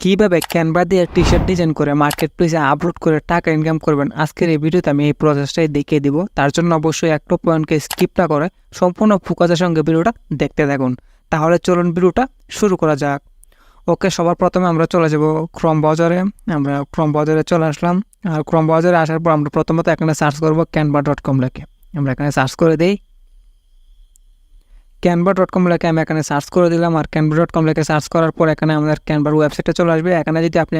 কীভাবে ক্যানভা দিয়ে T shirt design করে মার্কেট প্লেসে আপলোড করে টাকা ইনকাম করবেন, আজকের এই ভিডিওতে আমি এই প্রসেসটাই দেখিয়ে দিব। তার জন্য অবশ্যই একটা পয়েন্টকে স্কিপ না করে সম্পূর্ণ ফোকাসের সঙ্গে ভিডিওটা দেখতে থাকুন। তাহলে চলুন ভিডিওটা শুরু করা যাক। ওকে, সবার প্রথমে আমরা চলে যাব ক্রম বাজারে আমরা ক্রম বাজারে চলে আসলাম। আর ক্রম বাজারে আসার পর আমরা প্রথমত এখানে সার্চ করব ক্যানভা ডট কম লেখে। আমরা এখানে সার্চ করে দিই। ক্যানভা ডট কম লেখে আমি এখানে সার্চ করে দিলাম আর ক্যানভা ডট কম লেখে সার্চ করার পর এখানে আমাদের ক্যানভার ওয়েবসাইটে চলে আসবে। এখানে যদি আপনি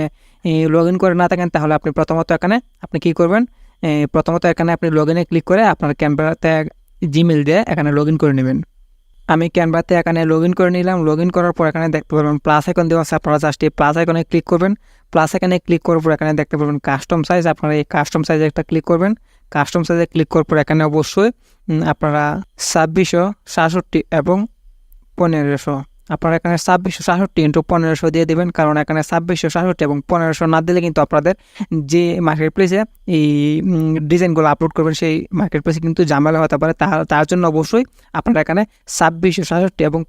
লগ ইন করে না থাকেন তাহলে আপনি প্রথমত এখানে আপনি কি করবেন? প্রথমত এখানে আপনি লগ ইনে ক্লিক করে আপনার ক্যানভাতে জিমেল দিয়ে এখানে লগ ইন করে নেবেন। আমি ক্যানভাতে এখানে লগ ইন করে নিলাম। লগ ইন করার পর এখানে দেখতে পারবেন প্লাস আইকন দেওয়া আছে। আপনারা জাস্ট এই প্লাস আইকনে ক্লিক করবেন। প্লাস আইকনে ক্লিক করার পর এখানে দেখতে পারবেন কাস্টম সাইজ আপনারা এই কাস্টম সাইজে একটা ক্লিক করবেন। কাস্টম সাইজে ক্লিক করার পর এখানে অবশ্যই আপনারা ছাব্বিশশো সাতষট্টি এবং পনেরোশো আপনারা এখানে ছাব্বিশশো সাতষট্টি ইন্টু পনেরোশো দিয়ে দেবেন, কারণ এখানে ছাব্বিশশো সাতষট্টি এবং পনেরোশো না দিলে কিন্তু আপনাদের যে মার্কেট প্লেসে এই ডিজাইনগুলো আপলোড করবেন, সেই মার্কেট প্লেসে কিন্তু ঝামেলা হতে পারে। তার তার জন্য অবশ্যই আপনারা এখানে ছাব্বিশশো সাতষট্টি এবং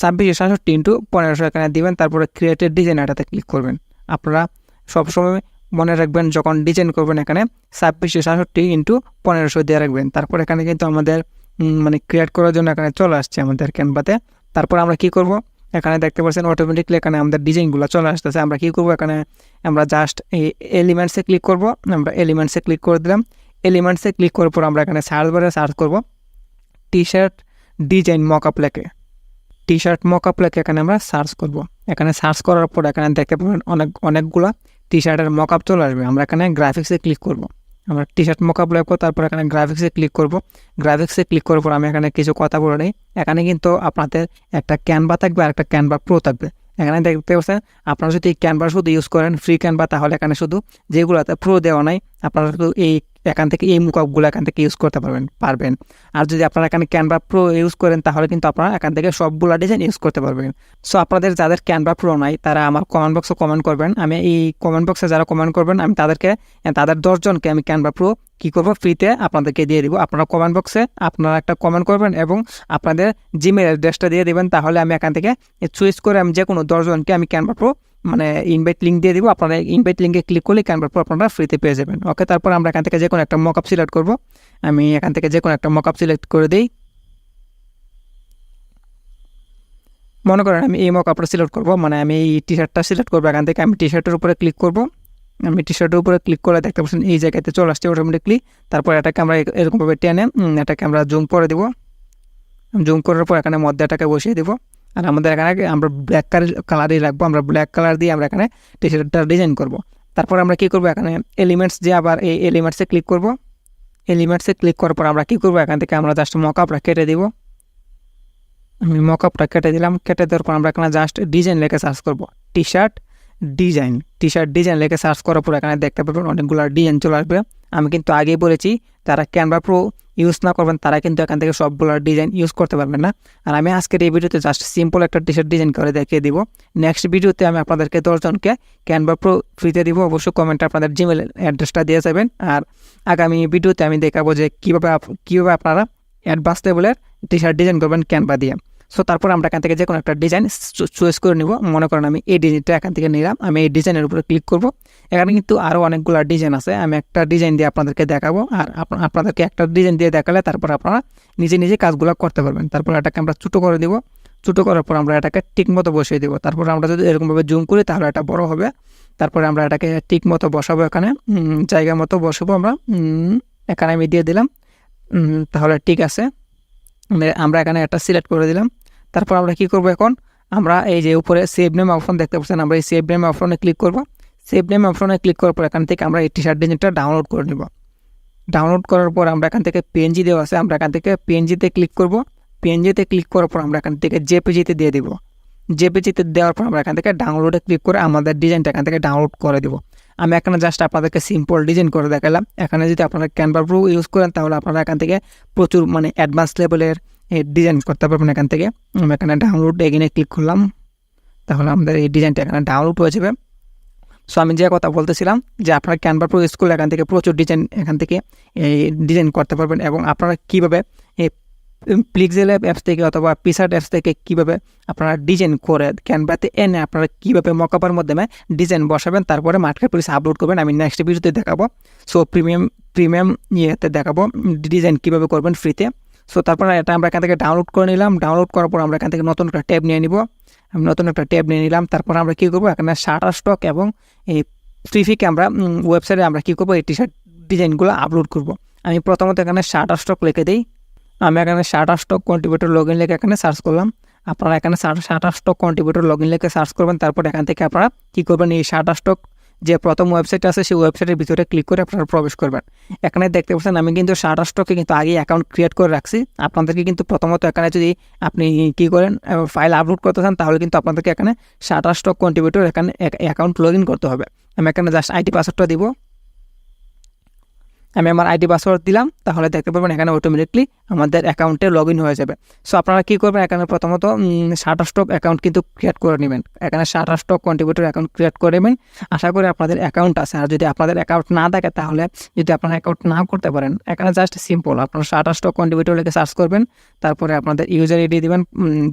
ছাব্বিশশো সাতষট্টি ইন্টু পনেরোশো এখানে দিবেন, তারপরে ক্রিয়েটেড ডিজাইন এটাতে ক্লিক করবেন। আপনারা সবসময় মনে রাখবেন, যখন ডিজাইন করবেন এখানে, ছাব্বিশশো সাতষট্টি ইন্টু পনেরোশো দিয়ে রাখবেন। তারপর এখানে কিন্তু আমাদের মানে ক্রিয়েট করার জন্য এখানে চলে আসছে আমাদের ক্যানভাতে তারপর আমরা কি করব? এখানে দেখতে পাচ্ছেন অটোমেটিকলি এখানে আমাদের ডিজাইনগুলো চলে আসতেছে। আমরা কি করব? এখানে আমরা জাস্ট এই এলিমেন্টসে ক্লিক করব। আমরা এলিমেন্টসে ক্লিক করে দিলাম। এলিমেন্টসে ক্লিক করার পর আমরা এখানে সার্চ বারে সার্চ করব। টি শার্ট ডিজাইন মকআপ লেখে। টি শার্ট মকআপ লেখে এখানে আমরা সার্চ করব। এখানে সার্চ করার পর এখানে দেখতে পাবেন অনেক, অনেকগুলা টি শার্টের মকআপ চলে আসবে। আমরা এখানে গ্রাফিক্সে ক্লিক করব। আমরা টি শার্ট মকআপ লাগবো তারপর এখানে গ্রাফিক্সে ক্লিক করব। গ্রাফিক্সে ক্লিক করার পর আমি এখানে কিছু কথা বলে নিই। এখানে কিন্তু আপনাদের একটা ক্যানভা থাকবে আর একটা ক্যানভা প্রো থাকবে। এখানে দেখতে পাচ্ছেন, আপনারা যদি ক্যানভা শুধু ইউজ করেন ফ্রি ক্যানভা তাহলে এখানে শুধু যেগুলোতে প্রো দেওয়া নাই, আপনারা শুধু এই এখান থেকে এই মুকআপগুলো এখান থেকে ইউজ করতে পারবেন পারবেন। আর যদি আপনারা এখানে ক্যানভা প্রো ইউজ করেন, তাহলে কিন্তু আপনারা এখান থেকে সবগুলো ডিজাইন ইউজ করতে পারবেন। সো আপনাদের যাদের ক্যানভা প্রো নাই, তারা আমার কমেন্ট বক্সে কমেন্ট করবেন। আমি এই কমেন্ট বক্সে যারা কমেন্ট করবেন, আমি তাদেরকে তাদের দশজনকে আমি ক্যানভা প্রো কী করব ফ্রিতে আপনাদেরকে দিয়ে দিব। আপনারা কমেন্ট বক্সে আপনারা একটা কমেন্ট করবেন এবং আপনাদের জিমেল অ্যাড্রেসটা দিয়ে দেবেন। তাহলে আমি এখান থেকে চুইস করে আমি যে কোনো দশজনকে আমি ক্যানভা প্রো মানে ইনভাইট লিঙ্ক দিয়ে দিব। আপনারা ইনভাইট লিঙ্কে ক্লিক করলে ক্যানভা প্রো আপনারা ফ্রিতে পেয়ে যাবেন। ওকে তারপর আমরা এখান থেকে যে কোনো একটা মকআপ সিলেক্ট করব। আমি এখান থেকে যে কোনো একটা মকআপ সিলেক্ট করে দিই। মনে করেন আমি এই মকআপটা সিলেক্ট করব। মানে আমি এই টি শার্টটা সিলেক্ট করব। এখান থেকে আমি টি শার্টের উপরে ক্লিক করব। আমি টি শার্টের উপরে ক্লিক করে দেখতে পাচ্ছেন এই জায়গাতে চলে আসছে অটোমেটিকলি তারপর এটাকে আমরা এরকমভাবে টেনে এটাকে আমরা জুম করে দেবো। জুম করার পর এখানে মধ্যে এটাকে বসিয়ে দেবো। আর আমাদের এখানে আমরা ব্ল্যাক কালারই রাখব, আমরা ব্ল্যাক কালার দিয়ে আমরা এখানে টি শার্টটা ডিজাইন করব। তারপর আমরা কী করব এখানে? এলিমেন্টস যে আবার এই এলিমেন্টসে ক্লিক করব। এলিমেন্টসে ক্লিক করার পর আমরা কী করব? এখান থেকে আমরা জাস্ট মকআপটা কেটে দিব। আমি মকআপটা কেটে দিলাম, কেটে দেওয়ার পর আমরা এখানে জাস্ট ডিজাইন লেখে সার্চ করব। T shirt design T shirt design লেখে সার্চ করার পর এখানে দেখতে পাবেন অনেকগুলো ডিজাইন চলে আসবে। আমি কিন্তু আগেই বলেছি তারা ক্যানভা প্রো ইউজ না করবেন, তারা কিন্তু এখান থেকে সবগুলো ডিজাইন ইউজ করতে পারবেন না। আর আমি আজকের এই ভিডিওতে জাস্ট সিম্পল একটা টি শার্ট ডিজাইন করে দেখিয়ে দিব। নেক্সট ভিডিওতে আমি আপনাদেরকে দশজনকে ক্যানভা প্রো ফ্রিতে দিব। অবশ্যই কমেন্টে আপনাদের জিমেল অ্যাড্রেসটা দিয়ে যাবেন। আর আগামী ভিডিওতে আমি দেখাবো যে কীভাবে কীভাবে আপনারা অ্যাডভান্স লেভেলের টি শার্ট ডিজাইন করবেন ক্যানভা দিয়ে। সো তারপর আমরা এখান থেকে যে কোনো একটা ডিজাইন চয়েস করে নিব। মনে করেন আমি এই ডিজাইনটা এখান থেকে নিলাম। আমি এই ডিজাইনের উপরে ক্লিক করব। এখানে কিন্তু আরও অনেকগুলো ডিজাইন আছে। আমি একটা ডিজাইন দিয়ে আপনাদেরকে দেখাবো। আর আপ- আপনাদেরকে একটা ডিজাইন দিয়ে দেখালে তারপর আপনারা নিজে নিজে কাজগুলো করতে পারবেন। তারপর এটাকে আমরা ছোটো করে দিব। ছোটো করার পর আমরা এটাকে ঠিক মতো বসিয়ে দেবো। তারপর আমরা যদি এরকমভাবে জুম করি, তাহলে এটা বড় হবে। তারপরে আমরা এটাকে ঠিক মতো বসাবো এখানে। জায়গা মতো বসাবো আমরা। এখানে আমি দিয়ে দিলাম। তাহলে ঠিক আছে। আমরা- আমরা এখানে একটা সিলেক্ট করে দিলাম। তারপর আমরা কি করব এখন? আমরা এই যে উপরে সেভ নেম অপশন দেখতে পাচ্ছেন, আমরা এই সেভ নেম অপশনে ক্লিক করব। সেভ নেম অপশনে ক্লিক করার পর এখান থেকে আমরা এই টি শার্ট ডিজাইনটা ডাউনলোড করে নেব। ডাউনলোড করার পর আমরা এখান থেকে পিএনজি দেওয়া আছে, আমরা এখান থেকে পিএনজিতে ক্লিক করব। পিএনজিতে ক্লিক করার পর আমরা এখান থেকে জেপিজিতে দিয়ে দিব। জেপিজিতে দেওয়ার পর আমরা এখান থেকে ডাউনলোডে ক্লিক করে আমাদের ডিজাইনটা এখান থেকে ডাউনলোড করে দেবো। আমি এখানে জাস্ট আপনাদেরকে সিম্পল ডিজাইন করে দেখালাম। এখানে যদি আপনারা ক্যানভা প্রো ইউজ করেন, তাহলে আপনারা এখান থেকে প্রচুর মানে অ্যাডভান্স লেভেলের ডিজাইন করতে পারবেন এখান থেকে। আমি এখানে ডাউনলোড এগিনে ক্লিক করলাম। তাহলে আমাদের এই ডিজাইনটা এখানে ডাউনলোড হয়ে যাবে। সো আমি যে কথা বলতেছিলাম যে আপনারা ক্যানভা প্রো স্কুল এখান থেকে প্রচুর ডিজাইন এখান থেকে এই ডিজাইন করতে পারবেন এবং আপনারা কীভাবে এই প্লিক্সেল অ্যাপস থেকে অথবা পিসার্ট অ্যাপস থেকে কীভাবে আপনারা ডিজাইন করে ক্যানভাতে এনে আপনারা কীভাবে মকআপের মাধ্যমে ডিজাইন বসাবেন, তারপরে মার্কেট প্লেসে আপলোড করবেন, আমি নেক্সট ভিডিওতে দেখাবো। সো প্রিমিয়াম প্রিমিয়াম ইয়েতে দেখাবো। ডিজাইন কীভাবে করবেন ফ্রিতে সো তারপরে এটা আমরা এখান থেকে ডাউনলোড করে নিলাম। ডাউনলোড করার পর আমরা এখান থেকে নতুন একটা ট্যাব নিয়ে নিব। আমি নতুন একটা ট্যাব নিয়ে নিলাম। তারপর আমরা কী করব? এখানে শাটার স্টক এবং এই ফ্রিফিকে আমরা ওয়েবসাইটে আমরা কী করব? এই টি শার্ট ডিজাইনগুলো আপলোড করব। আমি প্রথমত এখানে শাটার স্টক লিখে দিই। আমি এখানে shutterstock contributor log in লিখে এখানে সার্চ করলাম। আপনারা এখানে shutterstock contributor log in লিখে সার্চ করবেন। তারপর এখান থেকে আপনারা কী করবেন? এই শাটার স্টক যে প্রথম ওয়েবসাইট আছে, সেই ওয়েবসাইটের ভিতরে ক্লিক করে আপনারা প্রবেশ করবেন। এখানে দেখতে পাচ্ছেন, আমি কিন্তু সারা স্টকে কিন্তু আগে অ্যাকাউন্ট ক্রিয়েট করে রাখছি। আপনাদেরকে কিন্তু প্রথমত এখানে যদি আপনি কি করেন ফাইল আপলোড করতে চান, তাহলে কিন্তু আপনাদেরকে এখানে সারা স্টক কন্ট্রিবিউটর এখানে অ্যাকাউন্ট লগ করতে হবে। আমি এখানে জাস্ট আইটি পাসওয়ার্ডটা দিব। আমি আমার আইডি পাসওয়ার্ড দিলাম, তাহলে দেখতে পাবেন এখানে অটোমেটিকলি আমাদের অ্যাকাউন্টে লগ হয়ে যাবে। সো আপনারা কী করবেন? এখানে প্রথমত শাটার স্টক অ্যাকাউন্ট কিন্তু ক্রিয়েট করে নেবেন। এখানে shutterstock contributor account create করে নেবেন। আশা করি আপনাদের অ্যাকাউন্ট আছে। আর যদি আপনাদের অ্যাকাউন্ট না থাকে, তাহলে যদি আপনারা অ্যাকাউন্ট না করতে পারেন, এখানে জাস্ট সিম্পল আপনারা শাটার স্টক কন্ট্রিবিউটর লিখে সার্চ করবেন। তারপরে আপনাদের ইউজার আইডি দেবেন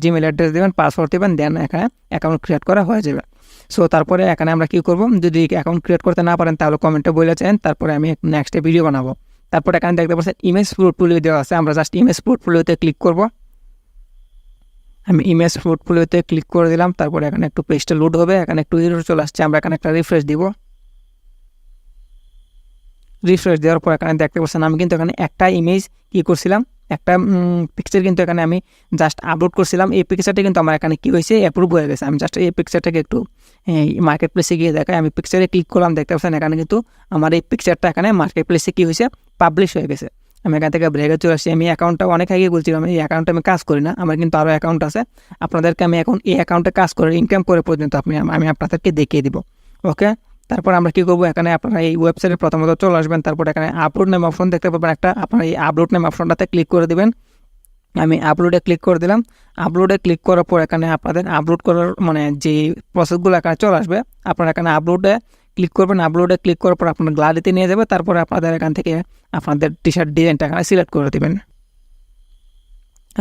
জিমেল অ্যাড্রেস দেবেন পাসওয়ার্ড দেবেন দেন এখানে অ্যাকাউন্ট ক্রিয়েট করা হয়ে যাবে। সো তারপরে এখানে আমরা কি করব? যদি অ্যাকাউন্ট ক্রিয়েট করতে না পারেন, তাহলে কমেন্টে বলেছেন তারপরে আমি নেক্সটে ভিডিও বানাবো। তারপরে এখানে দেখতে পাচ্ছেন ইমেজ পোর্টফোলিও দেওয়া আছে। আমরা জাস্ট ইমেজ পোর্টফোলিওতে ক্লিক করব। আমি ইমেজ পোর্টফোলিওতে ক্লিক করে দিলাম। তারপরে এখানে একটু পেজটা লোড হবে। এখানে একটু চলে আসছে। আমরা এখানে একটা রিফ্রেশ দিব। রিফ্রেশ দেওয়ার পর এখানে দেখতে পাচ্ছেন, আমি কিন্তু এখানে একটা ইমেজ কী করছিলাম? একটা পিকচার কিন্তু এখানে আমি জাস্ট আপলোড করছিলাম। এই পিকচারটা কিন্তু আমার এখানে কী হয়েছে? অ্যাপ্রুভ হয়ে গেছে। আমি জাস্ট এই পিকচারটাকে একটু মার্কেট প্লেসে গিয়ে দেখাই। আমি পিকচারে ক্লিক করলাম, দেখতে পাচ্ছেন, এখানে কিন্তু আমার এই পিকচারটা এখানে মার্কেট প্লেসে কী হয়েছে? পাবলিশ হয়ে গেছে। আমি এখান থেকে ব্রেকে চলে আসছি। আমি অ্যাকাউন্টটা অনেক আগে বলছিলাম এই অ্যাকাউন্টে আমি কাজ করি না। আমার কিন্তু আরও অ্যাকাউন্ট আছে। আপনাদেরকে আমি এখন এই অ্যাকাউন্টে কাজ করে ইনকাম করে পর্যন্ত আপনি, আমি আপনাদেরকে দেখিয়ে দিব। ওকে তারপর আমরা কী করব? এখানে আপনারা এই ওয়েবসাইটে প্রথমত চলে আসবেন, তারপর এখানে আপলোড নেম অপশন দেখতে পাবেন একটা। আপনারা এই আপলোড নেম অপশনটাতে ক্লিক করে দেবেন। আমি আপলোডে ক্লিক করে দিলাম। আপলোডে ক্লিক করার পর এখানে আপনাদের আপলোড করার মানে যে প্রসেসগুলো এখানে চলে আসবে, আপনারা এখানে আপলোডে ক্লিক করবেন। আপলোডে ক্লিক করার পর আপনার গ্যালারিতে নিয়ে যাবে, তারপরে আপনাদের এখান থেকে আপনাদের টি শার্ট ডিজাইনটা এখানে সিলেক্ট করে দেবেন।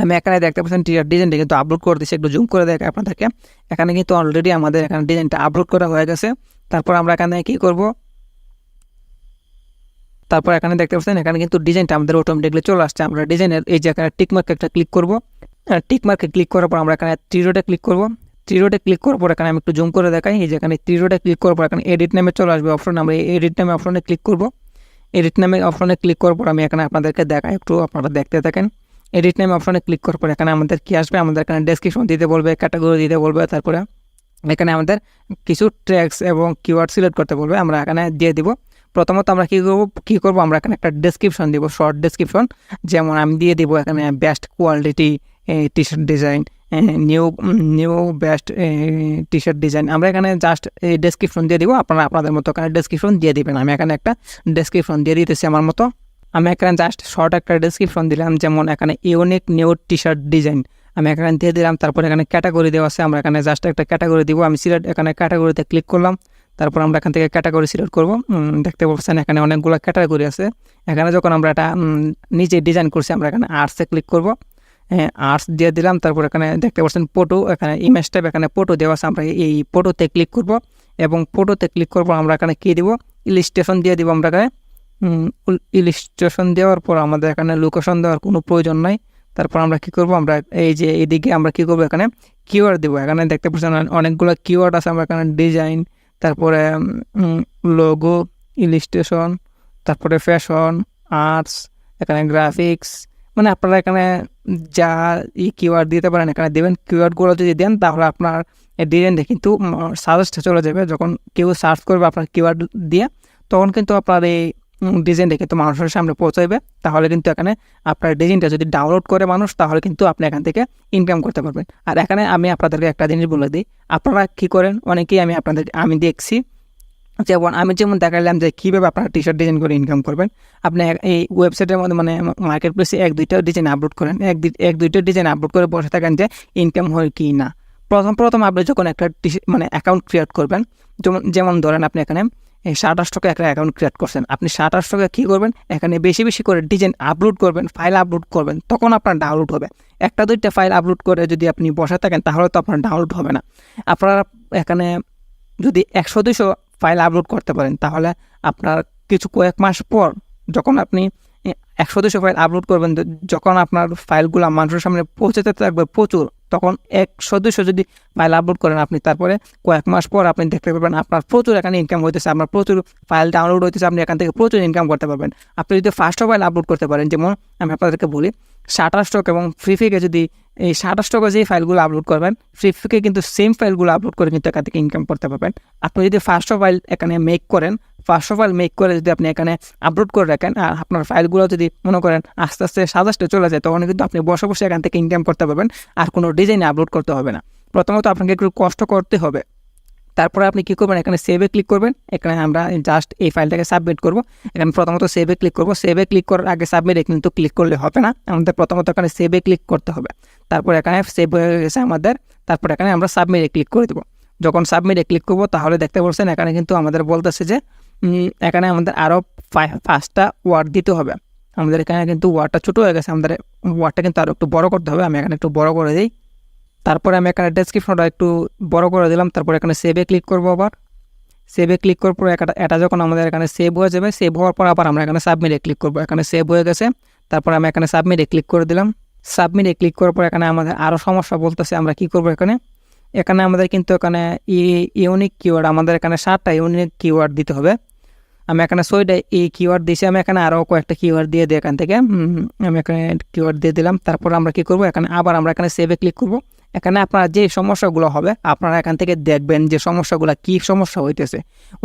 আমি এখানে দেখতে পাচ্ছেন টি শার্ট ডিজাইনটা কিন্তু আপলোড করে দিচ্ছি একটু জুম করে দেখে আপনাদেরকে। এখানে কিন্তু অলরেডি আমাদের এখানে ডিজাইনটা আপলোড করা হয়ে গেছে। তারপর আমরা এখানে কী করব? তারপর এখানে দেখতে পাচ্ছেন, এখানে কিন্তু ডিজাইনটা আমাদের অটোমেটিকলি চলে আসছে। আমরা ডিজাইনের এই যে এখানে টিকমার্ক একটা ক্লিক করব। টিকমার্কে ক্লিক করার পর আমরা এখানে থ্রি রোডে ক্লিক করব। রোডে ক্লিক করার পর এখানে আমি একটু জুম করে দেখাই। এই যে এখানে থ্রি রোডে ক্লিক করার পর এখানে এডিট নামে চলে আসবে অপশন আমরা এই এডিট নামে অপশনে ক্লিক করব। এডিট নামে অপশনে ক্লিক করার পর আমি এখানে আপনাদেরকে দেখাই, একটু আপনারা দেখতে থাকেন। এডিট নামে অপশনে ক্লিক করার পর এখানে আমাদের কী আসবে? আমাদের এখানে ডেসক্রিপশন দিতে বলবে ক্যাটাগরি দিতে বলবে, তারপরে এখানে আমাদের কিছু ট্র্যাক্স এবং কিওয়ার্ড সিলেক্ট করতে বলবে, আমরা এখানে দিয়ে দিব। প্রথমত আমরা কী করব কী করব, আমরা এখানে একটা ডেসক্রিপশন দিব শর্ট ডেসক্রিপশন যেমন আমি দিয়ে দিব এখানে best quality T shirt design new new best T shirt design আমরা এখানে জাস্ট এই ডেসক্রিপশন দিয়ে দিব, আপনারা আপনাদের মতো এখানে ডেসক্রিপশন দিয়ে দিবেন। আমি এখানে একটা ডেসক্রিপশন দিয়ে দিতেছি আমার মতো। আমি এখানে জাস্ট শর্ট একটা ডেসক্রিপশন দিলাম, যেমন এখানে unique new T shirt design আমি এখানে দিয়ে দিলাম, তারপর এখানে ক্যাটাগরি দেওয়া আছে, আমরা এখানে জাস্ট একটা ক্যাটাগরি দিব, আমি সিলেক্ট এখানে ক্যাটাগরিতে ক্লিক করলাম, তারপর আমরা এখান থেকে ক্যাটাগরি সিলেক্ট করব। দেখতে পাচ্ছেন এখানে অনেকগুলো ক্যাটাগরি আছে। এখানে যখন আমরা এটা নিজে ডিজাইন করছি, আমরা এখানে আর্টসে ক্লিক করব। আর্টস দিয়ে দিলাম, তারপর এখানে দেখতে পাচ্ছেন ফটো এখানে ইমেজ টাইপ এখানে ফটো দেওয়া আছে, আমরা এই ফটোতে ক্লিক করব। এবং ফটোতে ক্লিক করব, আমরা এখানে কী দিব? ইলিস্ট্রেশন দিয়ে দিব, আমরা এখানে ইলিস্ট্রেশন দেওয়ার পর আমাদের এখানে লোকেশন দেওয়ার কোনো প্রয়োজন নাই। তারপর আমরা কি করব? আমরা এই যে এদিকে আমরা কি করব? এখানে কিওয়ার্ড দেবো। এখানে দেখতে পাচ্ছেন অনেকগুলো কিওয়ার্ড আছে। আমরা এখানে ডিজাইন তারপরে লোগো ইলিস্ট্রেশন তারপরে ফ্যাশন আর্টস এখানে গ্রাফিক্স মানে আপনারা এখানে যা ই কিওয়ার্ড দিতে পারেন, এখানে দেবেন। কিওয়ার্ডগুলো যদি দেন, তাহলে আপনার ডিজাইন ডিজাইনটা কিন্তু সাজেস্টে চলে যাবে। যখন কেউ সার্চ করবে আপনার কিওয়ার্ড দিয়ে, তখন কিন্তু আপনার এই ডিজাইনটা কিন্তু মানুষের সামনে পৌঁছাবে তাহলে কিন্তু এখানে আপনার ডিজাইনটা যদি ডাউনলোড করে মানুষ, তাহলে কিন্তু আপনি এখান থেকে ইনকাম করতে পারবেন। আর এখানে আমি আপনাদেরকে একটা জিনিস বলে দিই। আপনারা কী করেন? অনেকেই আমি আপনাদের, আমি দেখছি। যেমন আমি যেমন দেখালাম যে কীভাবে আপনারা টি শার্ট ডিজাইন করে ইনকাম করবেন। আপনি এই ওয়েবসাইটের মধ্যে মানে মার্কেট প্লেসে এক, দুইটা ডিজাইন আপলোড করেন। এক এক, দুইটা ডিজাইন আপলোড করে বসে থাকেন যে ইনকাম হয় কি না। প্রথম প্রথম আপনি যখন একটা মানে অ্যাকাউন্ট ক্রিয়েট করবেন, যেমন যেমন ধরেন আপনি এখানে এই ষাট টাকা একটা অ্যাকাউন্ট ক্রিয়েট করছেন। আপনি ষাট টাকা কী করবেন? এখানে বেশি বেশি করে ডিজাইন আপলোড করবেন ফাইল আপলোড করবেন, তখন আপনার ডাউনলোড হবে। একটা দুইটা ফাইল আপলোড করে যদি আপনি বসে থাকেন, তাহলে তো আপনার ডাউনলোড হবে না। আপনার এখানে যদি একশো দুশো ফাইল আপলোড করতে পারেন, তাহলে আপনার কিছু কয়েক মাস পর যখন আপনি একশো দুশো ফাইল আপলোড করবেন। যখন আপনার ফাইলগুলো মানুষের সামনে পৌঁছাতে থাকবে প্রচুর, তখন একশো দুশো যদি ফাইল আপলোড করেন আপনি, তারপরে কয়েক মাস পর আপনি দেখতে পাবেন আপনার প্রচুর এখানে ইনকাম হইতেছে, আপনার প্রচুর ফাইল ডাউনলোড হইতেছে, আপনি এখান থেকে প্রচুর ইনকাম করতে পারবেন। আপনি যদি ফার্স্ট ফাইল আপলোড করতে পারেন, যেমন আমি আপনাদেরকে বলি শাটার স্টক এবং ফ্রি ফিকে যদি এই শাটার স্টকে যেই ফাইলগুলো আপলোড করবেন ফ্রি ফিকে কিন্তু সেম ফাইলগুলো আপলোড করে কিন্তু এখান থেকে ইনকাম করতে পারবেন। আপনি যদি ফার্স্ট ফাইল এখানে মেক করেন ফার্স্ট অফ ফাইল মেক করে যদি আপনি এখানে আপলোড করে রাখেন, আর আপনার ফাইলগুলো যদি মনে করেন আস্তে আস্তে সাজাস্টে চলে যায় তখন কিন্তু আপনি বসে বসে এখান থেকে ইনকাম করতে পারবেন, আর কোনো ডিজাইনে আপলোড করতে হবে না। প্রথমত আপনাকে একটু কষ্ট করতে হবে। তারপরে আপনি কী করবেন, এখানে সেভে ক্লিক করবেন। এখানে আমরা জাস্ট এই ফাইলটাকে সাবমিট করব। এখানে প্রথমত সেভে ক্লিক করব। সেভে ক্লিক করার আগে সাবমিট কিন্তু ক্লিক করলে হবে না। আমাদের প্রথমত এখানে সেভে ক্লিক করতে হবে। তারপর এখানে সেভ হয়ে গেছে আমাদের। তারপর এখানে আমরা সাবমিটে ক্লিক করে দেবো। যখন সাবমিটে ক্লিক করব, তাহলে দেখতে পাচ্ছেন, এখানে কিন্তু আমাদের বলতেছে যে এখানে আমাদের আরও পাঁচটা ওয়ার্ড দিতে হবে। আমাদের এখানে কিন্তু ওয়ার্ডটা ছোটো হয়ে গেছে, আমাদের ওয়ার্ডটা কিন্তু আরও একটু বড় করতে হবে। আমি এখানে একটু বড় করে দিই। তারপরে আমি এখানে ডেসক্রিপশনটা একটু বড় করে দিলাম। তারপর এখানে সেভে ক্লিক করব আবার। সেভে ক্লিক করার পর এটা এটা যখন আমাদের এখানে সেভ হয়ে যাবে সেভ হওয়ার পর আবার আমরা এখানে সাবমিটে ক্লিক করব। এখানে সেভ হয়ে গেছে। তারপর আমি এখানে সাবমিটে ক্লিক করে দিলাম। সাবমিটে ক্লিক করার পর এখানে আমাদের আরও সমস্যা বলতেছে, আমরা কি করব এখানে? এখানে আমাদের কিন্তু এখানে ইউনিক কিওয়ার্ড আমাদের এখানে সাতটা ইউনিক কিওয়ার্ড দিতে হবে। আমি এখানে ছয়টা এই কিওয়ার্ড দিয়েছি আমি এখানে আরও কয়েকটা কিওয়ার্ড দিয়ে দিই এখান থেকে। আমি এখানে কিওয়ার্ড দিয়ে দিলাম। তারপর আমরা কি করব? এখানে আবার আমরা এখানে সেভে ক্লিক করব। এখানে আপনার যে সমস্যাগুলো হবে, আপনারা এখান থেকে দেখবেন যে সমস্যাগুলো কী সমস্যা হইতেছে।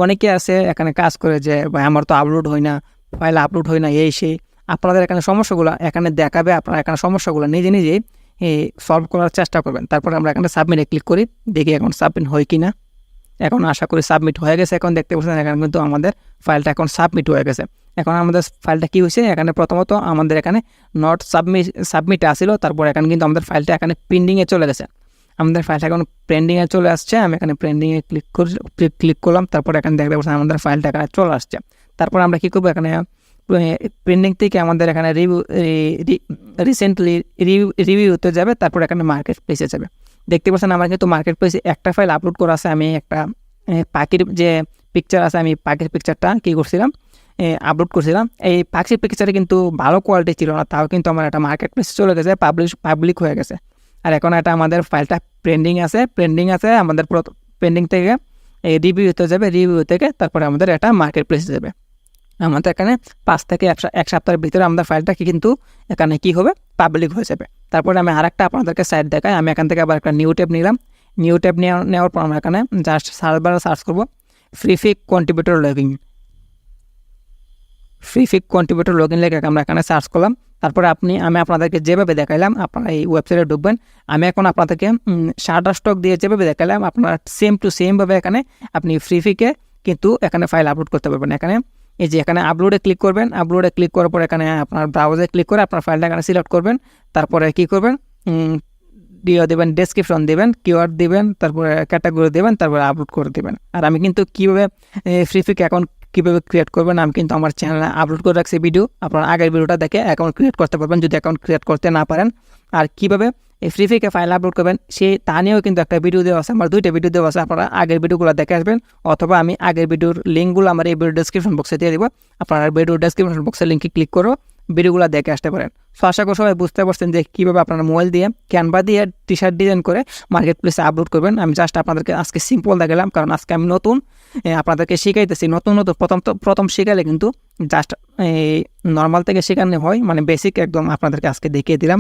অনেকে আছে এখানে কাজ করে যে, ভাই, আমার তো আপলোড হয় না ফাইল আপলোড হয় না, এই সেই। আপনাদের এখানে সমস্যাগুলো এখানে দেখাবে, আপনারা এখানে সমস্যাগুলো নিজে নিজেই সলভ করার চেষ্টা করবেন। তারপর আমরা এখানে সাবমিটে ক্লিক করি, দেখি এখন সাবমিট হয় কি না এখন আশা করি সাবমিট হয়ে গেছে। এখন দেখতে পাচ্ছেন, এখানে কিন্তু আমাদের ফাইলটা এখন সাবমিট হয়ে গেছে। এখন আমাদের ফাইলটা কী হয়েছে? এখানে প্রথমত আমাদের এখানে নট সাবমিট সাবমিট আসিল, তারপর এখানে কিন্তু আমাদের ফাইলটা এখানে প্রিন্টিংয়ে চলে গেছে। আমাদের ফাইলটা এখন প্রিন্টিংয়ে চলে আসছে। আমি এখানে প্রিন্টিংয়ে ক্লিক করি ক্লিক করলাম, তারপর এখানে দেখতে পাচ্ছেন আমাদের ফাইলটা এখানে চলে আসছে। তারপর আমরা কী করব? এখানে পেন্ডিং থেকে আমাদের এখানে রিভিউ রিসেন্টলি রিভিউ রিভিউতে যাবে, তারপর এখানে মার্কেট প্লেসে যাবে। দেখতে পাচ্ছেন আমার কিন্তু মার্কেট প্লেসে একটা ফাইল আপলোড করা আছে, আমি একটা পাখির যে পিকচার আছে, আমি পাখির পিকচারটা কী করছিলাম আপলোড করছিলাম। এই পাখির পিকচারে কিন্তু ভালো কোয়ালিটি ছিল না, তাও কিন্তু আমার একটা মার্কেট প্লেসে চলে গেছে পাবলিশ পাবলিক হয়ে গেছে। আর এখন এটা আমাদের ফাইলটা পেন্ডিং আছে পেন্ডিং আছে, আমাদের পেন্ডিং থেকে এই রিভিউতে যাবে রিভিউ থেকে, তারপরে আমাদের এটা মার্কেট প্লেসে যাবে। আমাদের এখানে পাঁচ থেকে এক সপ্তাহের ভিতরে আমাদের ফাইলটা কি কিন্তু এখানে কি হবে? পাবলিক হয়ে যাবে। তারপরে আমি আরেকটা আপনাদেরকে সাইট দেখাই। আমি এখান থেকে আবার একটা নিউ ট্যাব নিলাম। নিউ ট্যাব নেওয়ার পর আমরা এখানে জাস্ট সার্ভার সার্চ করব। Freepik contributor login freepik contributor log in লেগে আমরা এখানে সার্চ করলাম। তারপরে আপনি, আমি আপনাদেরকে যেভাবে দেখাইলাম, আপনারা এই ওয়েবসাইটে ঢুকবেন। আমি এখন আপনাদেরকে শার্টার স্টক দিয়ে যেভাবে দেখাইলাম, আপনারা সেম টু সেমভাবে এখানে আপনি ফ্রি ফিকে কিন্তু এখানে ফাইল আপলোড করতে পারবেন। এখানে এই যে এখানে আপলোডে ক্লিক করবেন আপলোডে ক্লিক করার পর এখানে আপনার ব্রাউজারে ক্লিক করে আপনার ফাইলটা এখানে সিলেক্ট করবেন, তারপরে কি করবেন? দিয়ে দেবেন ডেসক্রিপশন দেবেন কিওয়ার্ড দেবেন, তারপরে ক্যাটাগরি দেবেন, তারপরে আপলোড করে দেবেন। আর আমি কিন্তু কীভাবে ফ্রি ফিক অ্যাকাউন্ট কীভাবে ক্রিয়েট করবেন, আমি কিন্তু আমার চ্যানেলে আপলোড করে রাখছি ভিডিও আপনার আগের ভিডিওটা দেখে অ্যাকাউন্ট ক্রিয়েট করতে পারবেন, যদি অ্যাকাউন্ট ক্রিয়েট করতে না পারেন। আর কীভাবে এই ফ্রি ফিকে ফাইল আপলোড করবেন সেই তা নিয়েও কিন্তু একটা ভিডিও দেওয়া আছে, আমার দুইটা ভিডিও দেওয়া আছে, আপনারা আগের ভিডিওগুলো দেখে আসবেন, অথবা আমি আগের ভিডিওর লিঙ্কগুলো আমার এই ভিডিও ডেসক্রিপশন বক্সে দিয়ে দেবো, আপনারা ভিডিও ডেসক্রিপশন বক্সের লিঙ্কে ক্লিক করো ভিডিওগুলো দেখে আসতে পারেন। সো আশা করি সবাই বুঝতে পারছেন যে কীভাবে আপনারা মোবাইল দিয়ে ক্যানভা দিয়ে টি শার্ট ডিজাইন করে মার্কেট প্লেসে আপলোড করবেন। আমি জাস্ট আপনাদেরকে আজকে সিম্পল দেখালাম, কারণ আজকে আমি নতুন আপনাদেরকে শিখাইতেছি, নতুন নতুন, প্রথম তো প্রথম শিখাইলে কিন্তু জাস্ট এই নর্মাল থেকে শেখানো হয় মানে বেসিক একদম আপনাদেরকে আজকে দেখিয়ে দিলাম।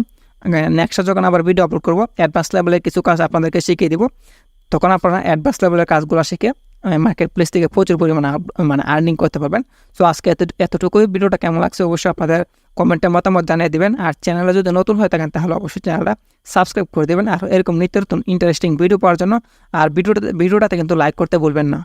নেক্সট যখন আবার ভিডিও আপলোড করব অ্যাডভান্স লেভেলের কিছু কাজ আপনাদেরকে শিখিয়ে দিব। তখন আপনারা অ্যাডভান্স লেভেলের কাজগুলো শিখে মার্কেট প্লেস থেকে প্রচুর পরিমাণে মানে আর্নিং করতে পারবেন। সো আজকে এত, এতটুকুই। ভিডিওটা কেমন লাগছে অবশ্যই আপনাদের কমেন্টে মতামত জানিয়ে দেবেন। আর চ্যানেলে যদি নতুন হয়ে থাকেন, তাহলে অবশ্যই চ্যানেলটা সাবস্ক্রাইব করে দেবেন। আর এরকম নিত্য নতুন ইন্টারেস্টিং ভিডিও পাওয়ার জন্য, আর ভিডিওটাতে ভিডিওটাতে কিন্তু লাইক করতে ভুলবেন না।